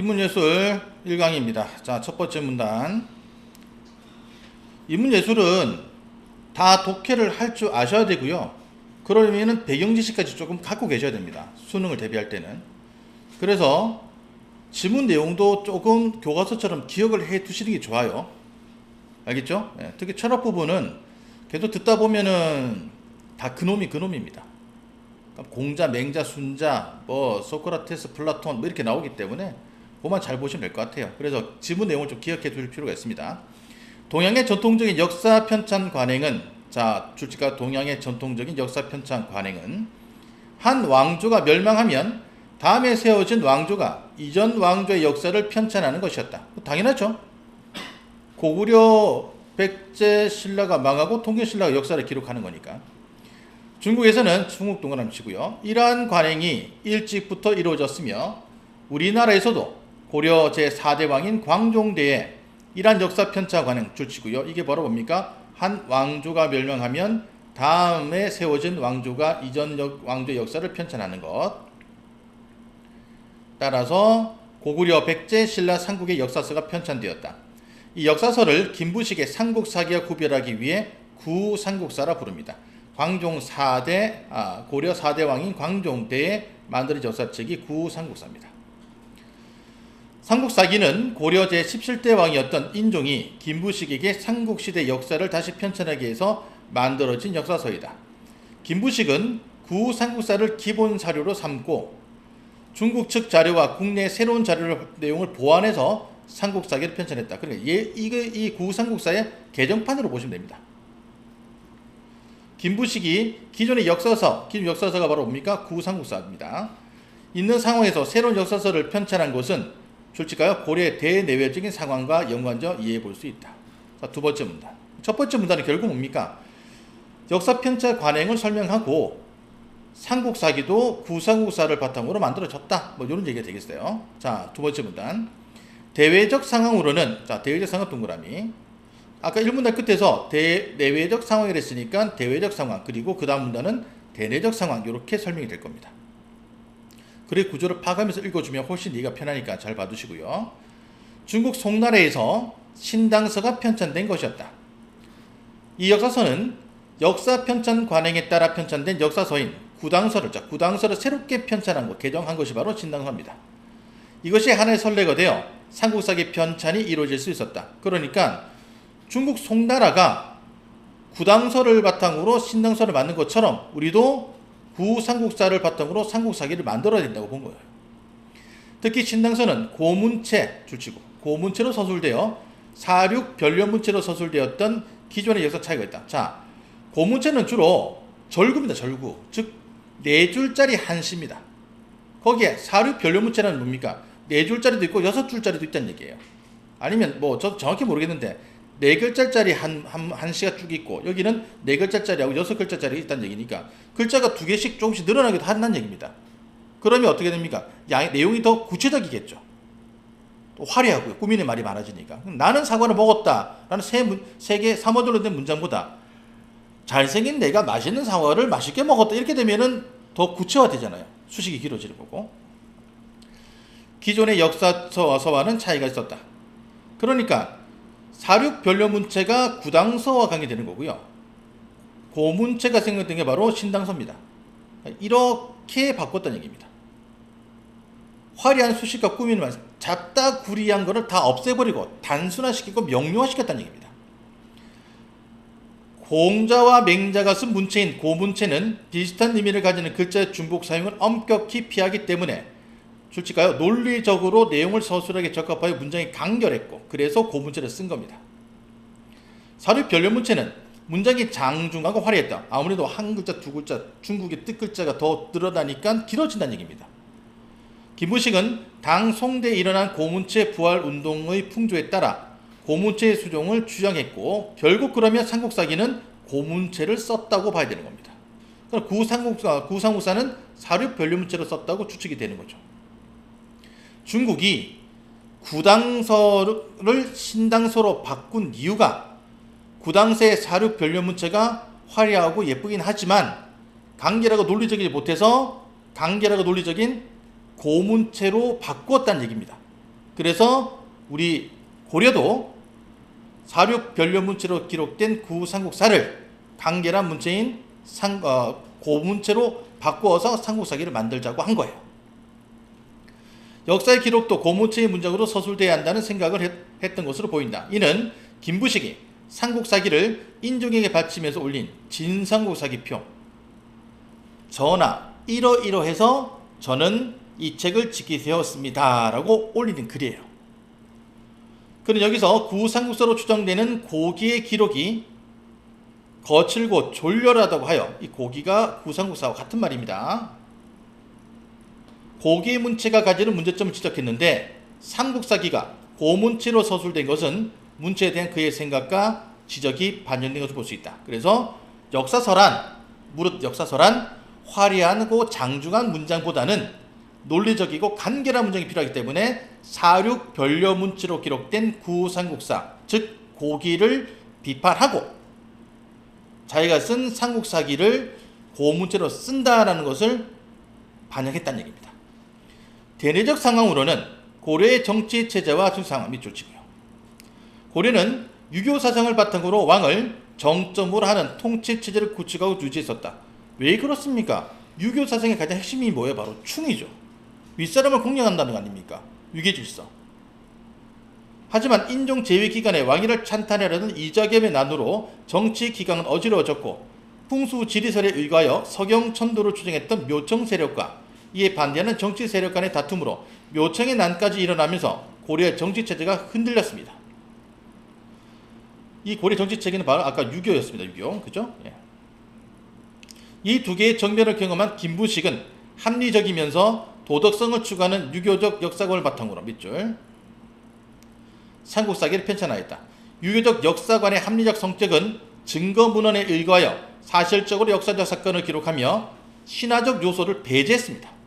인문예술 1강입니다. 자, 첫 번째 문단. 인문예술은 다 독해를 할 줄 아셔야 되고요. 그러면은 배경 지식까지 조금 갖고 계셔야 됩니다. 수능을 대비할 때는. 그래서 지문 내용도 조금 교과서처럼 기억을 해 두시는 게 좋아요. 알겠죠? 예, 특히 철학 부분은 계속 듣다 보면은 다 그놈이 그놈입니다. 그러니까 공자, 맹자, 순자, 뭐 소크라테스, 플라톤 뭐 이렇게 나오기 때문에 그만 잘 보시면 될 것 같아요. 그래서 지문 내용을 좀 기억해 두실 필요가 있습니다. 동양의 전통적인 역사 편찬 관행은 자 줄지가 동양의 전통적인 역사 편찬 관행은 한 왕조가 멸망하면 다음에 세워진 왕조가 이전 왕조의 역사를 편찬하는 것이었다. 당연하죠. 고구려 백제 신라가 망하고 통계 신라가 역사를 기록하는 거니까. 중국에서는 중국 동그라미 치고요. 이러한 관행이 일찍부터 이루어졌으며 우리나라에서도 고려 제4대 왕인 광종대에 이러한 역사 편차 관행 줄치고요. 이게 바로 뭡니까? 한 왕조가 멸망하면 다음에 세워진 왕조가 이전 역- 왕조 역사를 편찬하는 것. 따라서 고구려 백제 신라 삼국의 역사서가 편찬되었다. 이 역사서를 김부식의 삼국사기와 구별하기 위해 구삼국사라 부릅니다. 광종 4대 아, 고려 4대 왕인 광종대에 만들어진 역사책이 구삼국사입니다. 삼국사기는 고려 제17대 왕이었던 인종이 김부식에게 삼국시대 역사를 다시 편찬하기 위해서 만들어진 역사서이다. 김부식은 구 삼국사를 기본 사료로 삼고 중국 측 자료와 국내 새로운 자료를 내용을 보완해서 삼국사기를 편찬했다. 그러니까 얘, 이거 이 구삼국사의 개정판으로 보시면 됩니다. 김부식이 기존의 역사서, 기존 역사서가 바로 뭡니까? 구삼국사입니다. 있는 상황에서 새로운 역사서를 편찬한 것은 솔직하여 고려의 대내외적인 상황과 연관져 이해해 볼 수 있다. 자, 두 번째 문단. 첫 번째 문단은 결국 뭡니까? 역사 편찬 관행을 설명하고 삼국사기도 구삼국사를 바탕으로 만들어졌다. 뭐 이런 얘기가 되겠어요. 자, 두 번째 문단. 대외적 상황으로는 자, 대외적 상황 동그라미. 아까 1문단 끝에서 대 내외적 상황이라 했으니까 대외적 상황 그리고 그 다음 문단은 대내적 상황 이렇게 설명이 될 겁니다. 그래 구조를 파악하면서 읽어주면 훨씬 이해가 편하니까 잘 봐두시고요. 중국 송나라에서 신당서가 편찬된 것이었다. 이 역사서는 역사 편찬 관행에 따라 편찬된 역사서인 구당서를 자 구당서를 새롭게 편찬한 것 개정한 것이 바로 신당서입니다. 이것이 하나의 선례가 되어 삼국사기 편찬이 이루어질 수 있었다. 그러니까 중국 송나라가 구당서를 바탕으로 신당서를 만든 것처럼 우리도 구삼국사를 바탕으로 삼국사기를 만들어야 된다고 본 거예요. 특히 신당서는 고문체 줄치고 고문체로 서술되어 사륙 변련문체로 서술되었던 기존의 역사 차이가 있다. 자, 고문체는 주로 절구입니다. 절구. 즉, 네 줄짜리 한시입니다. 거기에 사륙 변련문체는 뭡니까? 네 줄짜리도 있고 여섯 줄짜리도 있다는 얘기예요. 아니면 뭐 저도 정확히 모르겠는데 네 글자짜리 한, 한, 한 시가 쭉 있고 여기는 네 글자짜리하고 여섯 글자짜리 있다는 얘기니까 글자가 두 개씩 조금씩 늘어나기도 한다는 얘기입니다. 그러면 어떻게 됩니까? 양, 내용이 더 구체적이겠죠. 또 화려하고요. 꾸미는 말이 많아지니까. 나는 사과를 먹었다. 라는 세, 문, 세 개, 3어들로 된 문장보다 잘생긴 내가 맛있는 사과를 맛있게 먹었다. 이렇게 되면은 더 구체화되잖아요. 수식이 길어지는 거고. 기존의 역사서와는 차이가 있었다. 그러니까 사륙 변려문체가 구당서와 관계되는 거고요. 고문체가 생겼던 게 바로 신당서입니다. 이렇게 바꿨다는 얘기입니다. 화려한 수식과 꾸미는 말 잡다 구리한 거를 다 없애버리고 단순화시키고 명료화시켰다는 얘기입니다. 공자와 맹자가 쓴 문체인 고문체는 비슷한 의미를 가지는 글자의 중복 사용을 엄격히 피하기 때문에 솔직하여 논리적으로 내용을 서술하게 적합하여 문장이 간결했고 그래서 고문체를 쓴 겁니다. 사료 변려문체는 문장이 장중하고 화려했다. 아무래도 한 글자 두 글자 중국의 뜻 글자가 더 늘어나니까 길어진다는 얘기입니다. 김부식은 당 송대에 일어난 고문체 부활 운동의 풍조에 따라 고문체의 수종을 주장했고 결국 그러면 삼국사기는 고문체를 썼다고 봐야 되는 겁니다. 그럼 구삼국사 구삼국사는 사료 변려문체로 썼다고 추측이 되는 거죠. 중국이 구당서를 신당서로 바꾼 이유가 구당서의 사륙 변려문체가 화려하고 예쁘긴 하지만 간결하고 논리적이지 못해서 간결하고 논리적인 고문체로 바꾸었다는 얘기입니다. 그래서 우리 고려도 사륙 변려 문체로 기록된 구삼국사를 간결한 문체인 상, 어, 고문체로 바꾸어서 삼국사기를 만들자고 한 거예요. 역사의 기록도 고문체의 문장으로 서술돼야 한다는 생각을 했, 했던 것으로 보인다. 이는 김부식이 삼국사기를 인종에게 바치면서 올린 진삼국사기표 전하 이러이러해서 저는 이 책을 되었습니다. 라고 올리는 글이에요. 그는 여기서 구삼국사로 추정되는 고기의 기록이 거칠고 졸렬하다고 하여 이 고기가 구삼국사와 같은 말입니다. 고기의 문체가 가지는 문제점을 지적했는데 삼국사기가 고문체로 서술된 것은 문체에 대한 그의 생각과 지적이 반영된 것을 볼 수 있다. 그래서 역사서란 무릇 역사서란 화려하고 장중한 문장보다는 논리적이고 간결한 문장이 필요하기 때문에 사륙 변려 문체로 기록된 구삼국사 즉 고기를 비판하고 자기가 쓴 삼국사기를 고문체로 쓴다라는 것을 반영했다는 얘기입니다. 대내적 상황으로는 고려의 정치 체제와 및 조치고요. 고려는 유교 사상을 바탕으로 왕을 정점으로 하는 통치 체제를 구축하고 유지했었다. 왜 그렇습니까? 유교 사상의 가장 핵심이 뭐예요? 바로 충이죠. 윗사람을 공략한다는 거 아닙니까? 위계 질서. 하지만 인종 제외 기간에 왕위를 찬탄하려는 이자겸의 난으로 정치 기강은 어지러워졌고 풍수 지리설에 의거하여 서경 천도를 추정했던 묘청 세력과 이에 반대하는 정치 세력 간의 다툼으로 묘청의 난까지 일어나면서 고려의 정치 체제가 흔들렸습니다. 이 고려 정치 체계는 바로 아까 유교였습니다. 유교. 그죠? 예. 이두 개의 정변을 경험한 김부식은 합리적이면서 도덕성을 추구하는 유교적 역사관을 바탕으로 밑줄 삼국사기를 편찬하였다. 유교적 역사관의 합리적 성격은 증거 문헌에 의거하여 사실적으로 역사적 사건을 기록하며 신화적 요소를 배제했습니다.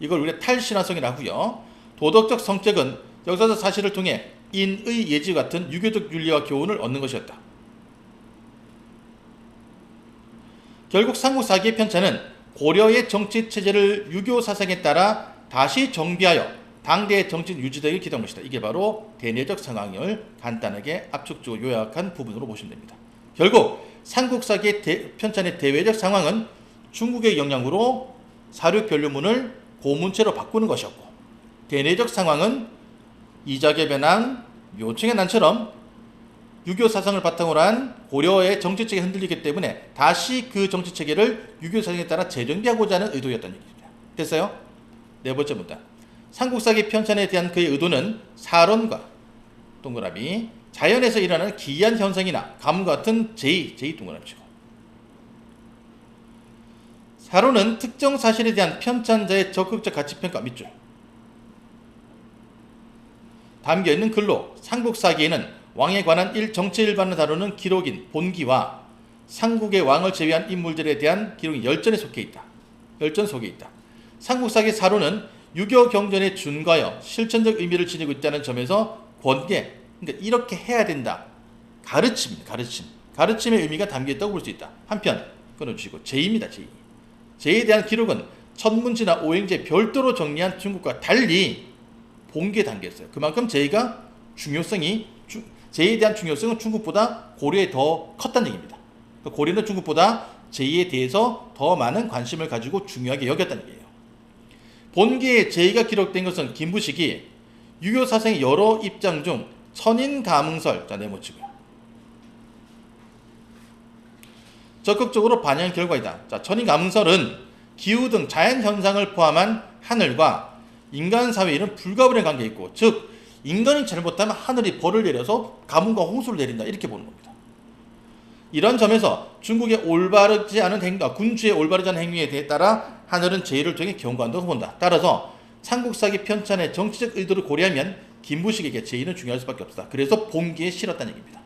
이걸 우리가 탈신화성이라고 하고요. 도덕적 성격은 역사적 사실을 통해 인의 예지 같은 유교적 윤리와 교훈을 얻는 것이었다. 결국 삼국사기의 편찬은 고려의 정치 체제를 유교 사상에 따라 다시 정비하여 당대의 정치 유지되기 기도한 것이다. 이게 바로 대내적 상황을 간단하게 압축적으로 요약한 부분으로 보시면 됩니다. 결국 삼국사기의 대, 편찬의 대외적 상황은 중국의 영향으로 사륙 변류문을 고문체로 바꾸는 것이었고 대내적 상황은 이작의 변환, 묘청의 난처럼 유교 사상을 바탕으로 한 고려의 정치체계 흔들리기 때문에 다시 그 정치체계를 유교 사상에 따라 재정비하고자 하는 의도였던 얘기입니다. 됐어요? 네 번째 문단. 삼국사기 편찬에 대한 그의 의도는 사론과 동그라미 자연에서 일어나는 기이한 현상이나 감 같은 제의, 제의 동그라미치고 사론은 특정 사실에 대한 편찬자의 적극적 가치평가 밑줄 담겨있는 글로 삼국사기에는 왕에 관한 일 정치 일반을 다루는 기록인 본기와 삼국의 왕을 제외한 인물들에 대한 기록이 열전에 속해 있다. 열전 속에 있다. 삼국사기 사료는 유교 경전에 준가여 실천적 의미를 지니고 있다는 점에서 권계, 그러니까 이렇게 해야 된다. 가르침, 가르침. 가르침의 의미가 담겨 있다고 볼 수 있다. 한편 끊어주시고 제입니다. 제. 제에 대한 기록은 천문지나 오행제 별도로 정리한 중국과 달리 담겨 있어요. 그만큼 제가 중요성이 제2에 대한 중요성은 중국보다 고려에 더 컸다는 얘기입니다. 그러니까 고려는 중국보다 제2에 대해서 더 많은 관심을 가지고 중요하게 여겼다는 얘기예요. 본계에 제2가 기록된 것은 김부식이 유교 사상의 여러 입장 중 천인 가문설 자 네모치고요. 적극적으로 반영한 결과이다. 자, 천인 가문설은 기후 등 자연 현상을 포함한 하늘과 인간 사회에는 불가분의 관계 있고 즉 인간이 잘못하면 하늘이 벌을 내려서 가뭄과 홍수를 내린다 이렇게 보는 겁니다. 이런 점에서 중국의 올바르지 않은 행동, 군주의 올바르지 않은 행위에 따라 하늘은 제의를 통해 경고한다고 본다. 따라서 삼국사기 편찬의 정치적 의도를 고려하면 김부식에게 제의는 중요할 수밖에 없다. 그래서 봉기에 실었다는 얘기입니다.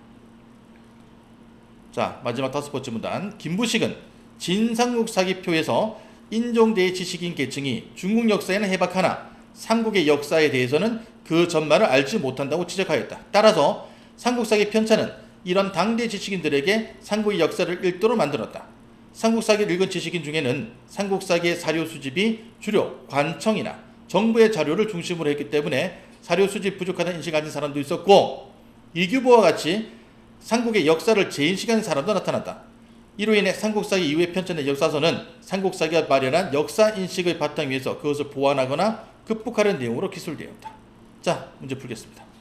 자 마지막 다섯 번째 문단 김부식은 진삼국사기표에서 인종대의 지식인 계층이 중국 역사에는 해박하나 삼국의 역사에 대해서는 그 전말을 알지 못한다고 지적하였다. 따라서 삼국사기 편찬은 이런 당대 지식인들에게 삼국의 역사를 읽도록 만들었다. 삼국사기를 읽은 지식인 중에는 삼국사기의 사료 수집이 주로 관청이나 정부의 자료를 중심으로 했기 때문에 사료 수집 부족하다는 인식을 가진 사람도 있었고 이규보와 같이 삼국의 역사를 재인식하는 사람도 나타났다. 이로 인해 삼국사기 이후에 편찬된 역사서는 삼국사기가 마련한 역사 인식의 바탕 위에서 그것을 보완하거나 극복하려는 내용으로 기술되었다. 자, 문제 풀겠습니다.